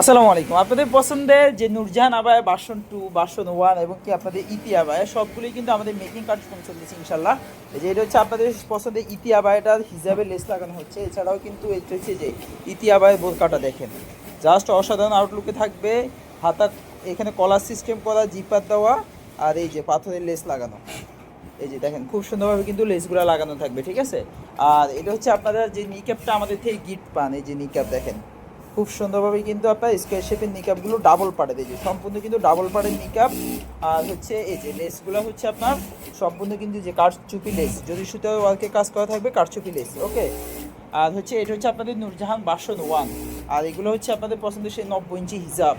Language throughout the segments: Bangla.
আসসালামু আলাইকুম। আপনাদের পছন্দের যে নুরজাহান আবায়, বাসন টু, বাসন ওয়ান এবং কি আপনাদের ইতি আবায়, সবগুলোই কিন্তু আমাদের মেকিং কার্যক্রম চলতেছে ইনশাল্লাহ যে এটা হচ্ছে আপনাদের পছন্দের ইতি আবায়টার হিসাবে লেস লাগানো হচ্ছে। এছাড়াও কিন্তু এটা হচ্ছে যে ইতি আবায় বোরকাটা দেখেন। জাস্ট অসাধারণ আউটলুকে থাকবে। হাতা এখানে কলার সিস্টেম করা জিপার দেওয়া আর এই যে পাথরের লেস লাগানো। এই যে দেখেন, খুব সুন্দরভাবে কিন্তু লেসগুলো লাগানো থাকবে, ঠিক আছে? আর এটা হচ্ছে আপনারা যে নিক্যাপটা আমাদের থেকে গিফট পান, এই যে নিক্যাপ দেখেন। খুব সুন্দরভাবে কিন্তু আপনার স্কোয়ার শেপের নিকাপগুলো ডাবল পাড়ে দিয়েছে সম্পূর্ণ কিন্তু ডাবল পাড়ের নিকাপ আর হচ্ছে এই যে লেসগুলো হচ্ছে আপনার সম্পূর্ণ কিন্তু যে কারচুপি লেস যদি সুতো ওয়ার্কে কাজ করা থাকবে কারচুপি লেস ওকে আর হচ্ছে এটা হচ্ছে আপনাদের নূরজাহান বাসন ওয়ান আর এগুলো হচ্ছে আপনাদের পছন্দের সেই নব্বই ইঞ্চি হিসাব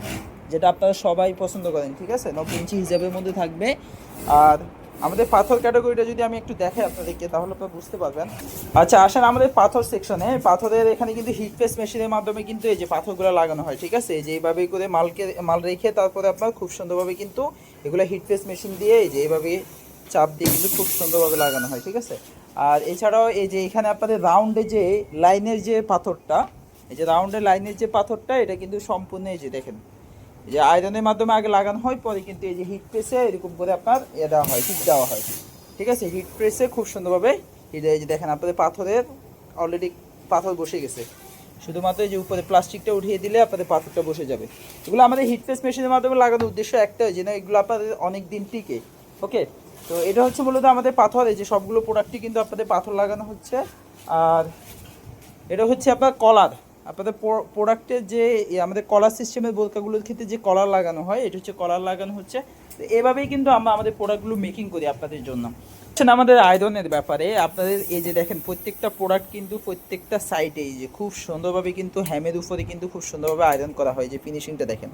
যেটা আপনারা সবাই পছন্দ করেন, ঠিক আছে? নব্বই ইঞ্চি হিসাবের মধ্যে থাকবে। আর আমাদের পাথর ক্যাটাগরিটা যদি আমি একটু দেখাই আপনাদেরকে, তাহলে আপনারা বুঝতে পারবেন। আচ্ছা আসেন আমাদের পাথর সেকশনে পাথরের এখানে কিন্তু হিট প্রেস মেশিনের মাধ্যমে কিন্তু এই যে পাথরগুলো লাগানো হয়, ঠিক আছে? যে এইভাবে করে মালকে, মাল রেখে তারপরে আপনার খুব সুন্দরভাবে কিন্তু এগুলো হিট প্রেস মেশিন দিয়ে এই যে এইভাবে চাপ দিয়ে কিন্তু খুব সুন্দরভাবে লাগানো হয়, ঠিক আছে? আর এছাড়াও এই যে এখানে আপনাদের রাউন্ডে যে লাইনের যে পাথরটা, এই যে রাউন্ডের লাইনের যে পাথরটা, এটা কিন্তু সম্পূর্ণ এই যে দেখেন। যে আয়রনের মাধ্যমে আগে লাগানো হয়, পরে কিন্তু এই যে হিট প্রেসে এরকম করে আপনার ইয়ে দেওয়া হয় হিট দেওয়া হয়। ঠিক আছে? হিট প্রেসে খুব সুন্দরভাবে হিট এই যে দেখেন আপনাদের পাথরের অলরেডি পাথর বসে গেছে। শুধুমাত্র এই যে উপরে প্লাস্টিকটা উঠিয়ে দিলে আপনাদের পাথরটা বসে যাবে। এগুলো আমাদের হিট প্রেস মেশিনের মাধ্যমে লাগানোর উদ্দেশ্য একটাই, যে না এগুলো আপনাদের অনেক দিন টিকে। ওকে তো এটা হচ্ছে মূলত আমাদের পাথর, এই যে সবগুলো প্রোডাক্টই কিন্তু আপনাদের পাথর লাগানো হচ্ছে। আর এটা হচ্ছে আপনার কলার। আপনাদের প্রোডাক্টের যে আমাদের কলার সিস্টেমের বোরকাগুলোর ক্ষেত্রে যে কলার লাগানো হয়, এটা হচ্ছে কলার লাগানো হচ্ছে। তো এভাবেই কিন্তু আমরা আমাদের প্রোডাক্টগুলো মেকিং করি আপনাদের জন্য। আচ্ছা আমাদের আয়রনের ব্যাপারে, আপনাদের এই যে দেখেন, প্রত্যেকটা প্রোডাক্ট কিন্তু প্রত্যেকটা সাইডে এই যে খুব সুন্দরভাবে কিন্তু হ্যামের উপরে কিন্তু খুব সুন্দরভাবে আয়রন করা হয় যে ফিনিশিংটা দেখেন।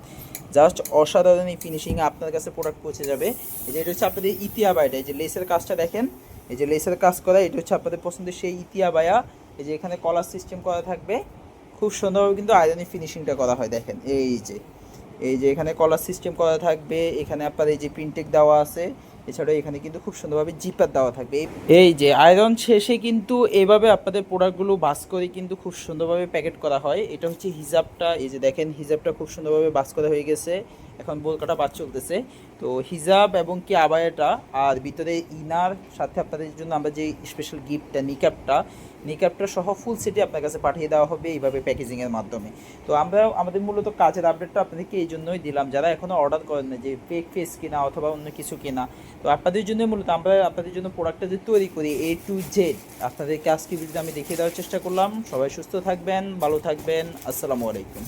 জাস্ট অসাধারণ এই ফিনিশিং আপনার কাছে প্রোডাক্ট পৌঁছে যাবে। এই যে এটা হচ্ছে আপনাদের ইতিহাবাইটা এই যে লেসের কাজটা দেখেন, এই যে লেসের কাজ করা, এটা হচ্ছে আপনাদের পছন্দের সেই ইতিহাবায়া এই যে এখানে কলার সিস্টেম করা থাকবে। খুব সুন্দরভাবে কিন্তু আয়রনের ফিনিশিংটা করা হয়, দেখেন। এই যে এই যে এখানে কলার সিস্টেম করা থাকবে, এখানে আপনার এই যে প্রিন্টেক দেওয়া আছে, এছাড়াও এখানে কিন্তু খুব সুন্দরভাবে জিপার দেওয়া থাকবে। এই- এই যে আয়রন শেষে কিন্তু এভাবে আপনাদের প্রোডাক্টগুলো বাস করে কিন্তু খুব সুন্দরভাবে প্যাকেট করা হয়। এটা হচ্ছে হিজাবটা, এই যে দেখেন, হিজাবটা খুব সুন্দরভাবে বাস করা হয়ে গেছে। এখন বোলকাটা বাদ চলতেছে। তো হিজাব এবং কি আবায়াটা আর ভিতরে ইনার সাথে আপনাদের জন্য আমরা যে স্পেশাল গিফটটা নিকাপটা নিকাপটা সহ ফুল সেটে আপনার কাছে পাঠিয়ে দেওয়া হবে এইভাবে প্যাকেজিংয়ের মাধ্যমে। তো আমরা, আমাদের মূলত কাজের আপডেটটা আপনাদেরকে এই জন্যই দিলাম। যারা এখনও অর্ডার করেন না যে ফেক ফেস কিনা অথবা অন্য কিছু কিনা, তো আপনাদের জন্য মূলত আমরা আপনাদের জন্য প্রোডাক্টটা যে তৈরি করি এ টু জেড আপনাদেরকে আজকে ভিডিওতে আমি দেখিয়ে দেওয়ার চেষ্টা করলাম। সবাই সুস্থ থাকবেন, ভালো থাকবেন। আসসালামু আলাইকুম।